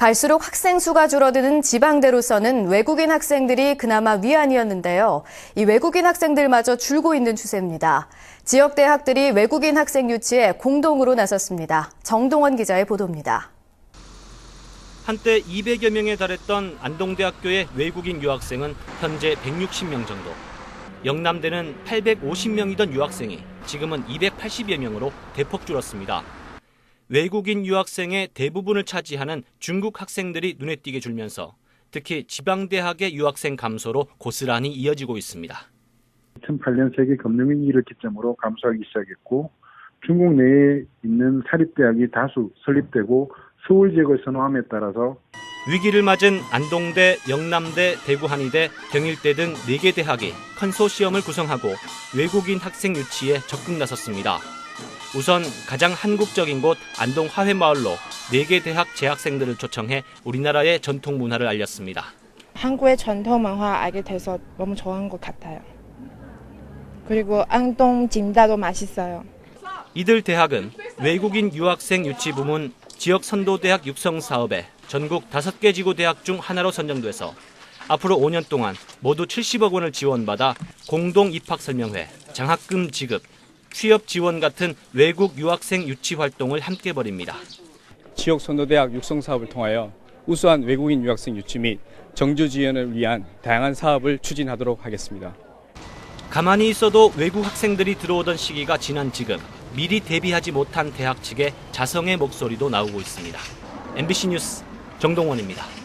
갈수록 학생 수가 줄어드는 지방대로서는 외국인 학생들이 그나마 위안이었는데요. 이 외국인 학생들마저 줄고 있는 추세입니다. 지역 대학들이 외국인 학생 유치에 공동으로 나섰습니다. 정동원 기자의 보도입니다. 한때 200여 명에 달했던 안동대학교의 외국인 유학생은 현재 160명 정도. 영남대는 850명이던 유학생이 지금은 280여 명으로 대폭 줄었습니다. 외국인 유학생의 대부분을 차지하는 중국 학생들이 눈에 띄게 줄면서 특히 지방대학의 유학생 감소로 고스란히 이어지고 있습니다. 2008년 세계 금융위기를 기점으로 감소하기 시작했고 중국 내에 있는 사립대학이 다수 설립되고 서울 지역을 선호함에 따라서 위기를 맞은 안동대, 영남대, 대구한의대, 경일대 등 4개 대학이 컨소시엄을 구성하고 외국인 학생 유치에 적극 나섰습니다. 우선 가장 한국적인 곳 안동 화훼마을로 4개 대학 재학생들을 초청해 우리나라의 전통 문화를 알렸습니다. 한국의 전통文化 알게 돼서 너무 좋은 것 같아요. 그리고 안동 짐다도 맛있어요. 이들 대학은 외국인 유학생 유치 부문 지역 선도대학 육성 사업에 전국 5개 지구 대학 중 하나로 선정돼서 앞으로 5년 동안 모두 70억 원을 지원받아 공동 입학 설명회, 장학금 지급, 취업 지원 같은 외국 유학생 유치 활동을 함께 벌입니다. 지역 선도대학 육성 사업을 통하여 우수한 외국인 유학생 유치 및 정주 지원을 위한 다양한 사업을 추진하도록 하겠습니다. 가만히 있어도 외국 학생들이 들어오던 시기가 지난 지금 미리 대비하지 못한 대학 측의 자성의 목소리도 나오고 있습니다. MBC 뉴스 정동원입니다.